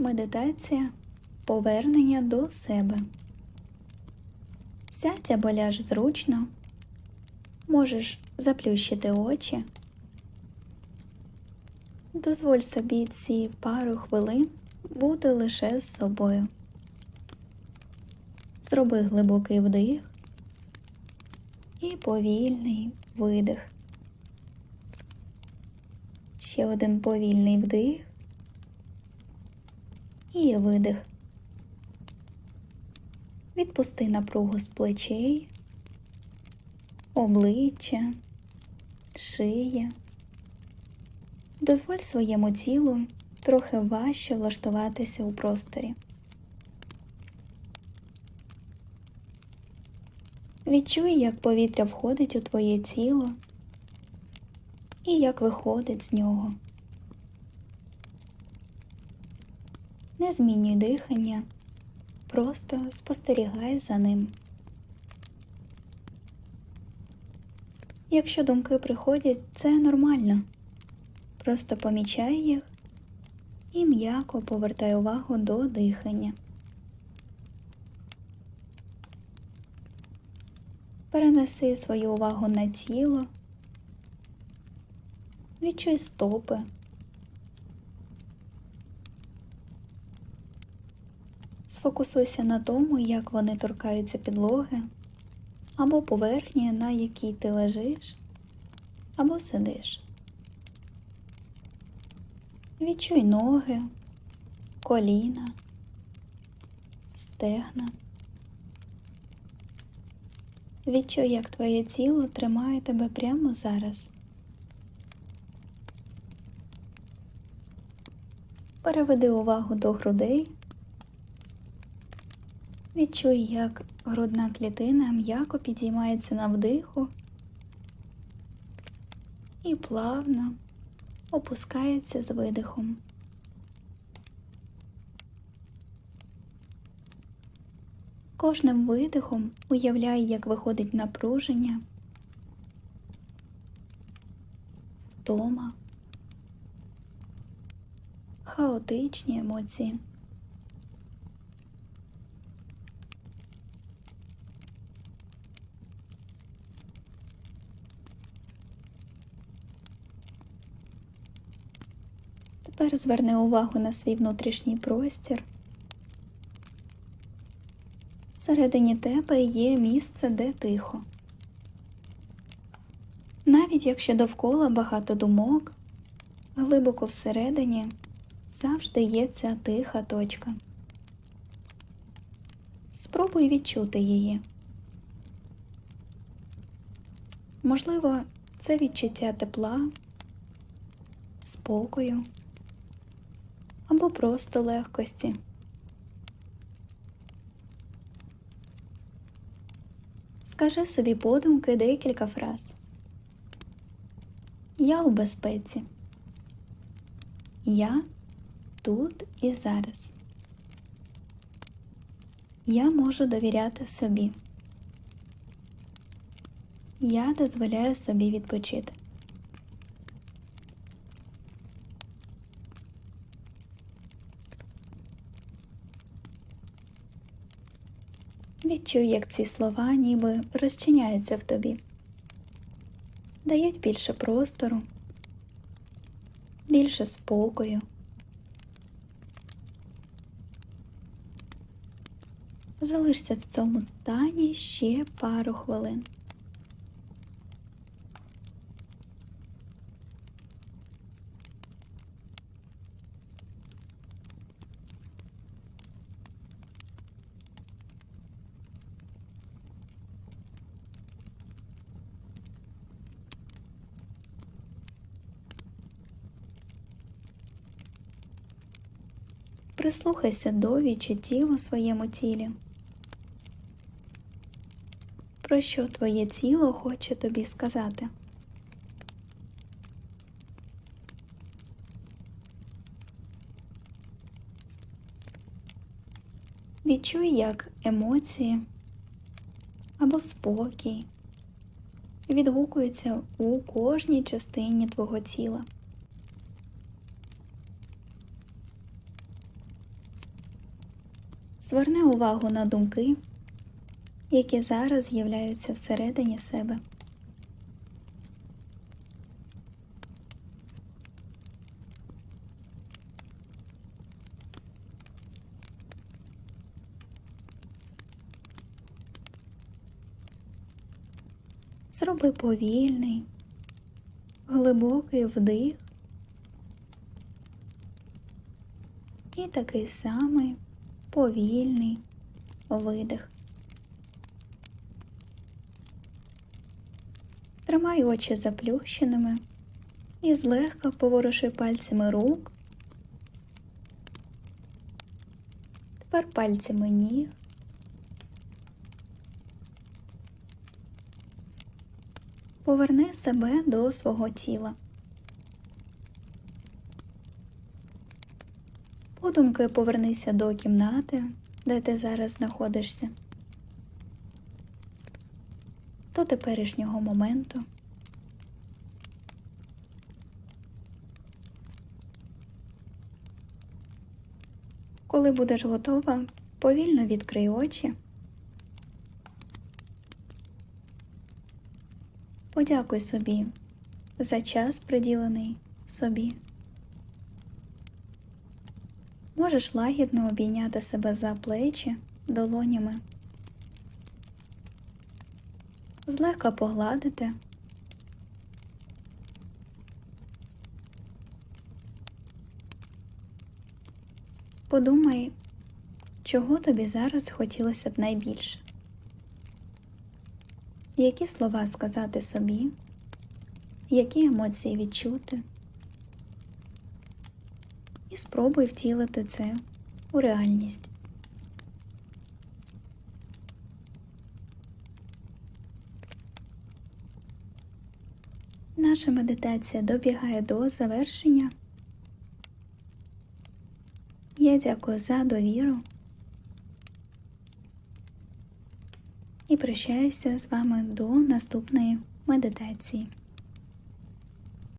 медитація повернення до себе. Сядь або ляж зручно, можеш заплющити очі. Дозволь собі ці пару хвилин бути лише з собою. Зроби глибокий вдих і повільний видих. Ще один повільний вдих і видих. Відпусти напругу з плечей, обличчя, шия. Дозволь своєму тілу трохи важче влаштуватися у просторі. Відчуй, як повітря входить у твоє тіло і як виходить з нього. Не змінюй дихання, просто спостерігай за ним. Якщо думки приходять, це нормально. Просто помічай їх і м'яко повертай увагу до дихання. Перенеси свою увагу на тіло, відчуй стопи. Сфокусуйся на тому, як вони торкаються підлоги або поверхні, на якій ти лежиш або сидиш. Відчуй ноги, коліна, стегна. Відчуй, як твоє тіло тримає тебе прямо зараз. Переведи увагу до грудей. Відчуй, як грудна клітина м'яко підіймається на вдиху і плавно опускається з видихом. Кожним видихом уявляй, як виходить напруження, втома, хаотичні емоції. Тепер зверни увагу на свій внутрішній простір. Всередині тебе є місце, де тихо. Навіть якщо довкола багато думок, глибоко всередині завжди є ця тиха точка. Спробуй відчути її. Можливо, це відчуття тепла, спокою або просто легкості. Скажи собі подумки декілька фраз. Я у безпеці. Я тут і зараз. Я можу довіряти собі. Я дозволяю собі відпочити. Відчуй, як ці слова ніби розчиняються в тобі, дають більше простору, більше спокою. Залишся в цьому стані ще пару хвилин. Прислухайся до відчуттів у своєму тілі. Про що твоє тіло хоче тобі сказати? Відчуй, як емоції або спокій відгукуються у кожній частині твого тіла. Зверни увагу на думки, які зараз з'являються всередині себе. Зроби повільний, глибокий вдих і такий самий повільний видих. Тримай очі заплющеними і злегка поворуши пальцями рук. Тепер пальцями ніг. Поверни себе до свого тіла. Подумки повернися до кімнати, де ти зараз знаходишся, до теперішнього моменту. Коли будеш готова, повільно відкрий очі. Подякуй собі за час, приділений собі. Можеш лагідно обійняти себе за плечі долонями, злегка погладити. Подумай, чого тобі зараз хотілося б найбільше. Які слова сказати собі, які емоції відчути, і спробуй втілити це у реальність. Наша медитація добігає до завершення. Я дякую за довіру і прощаюся з вами до наступної медитації.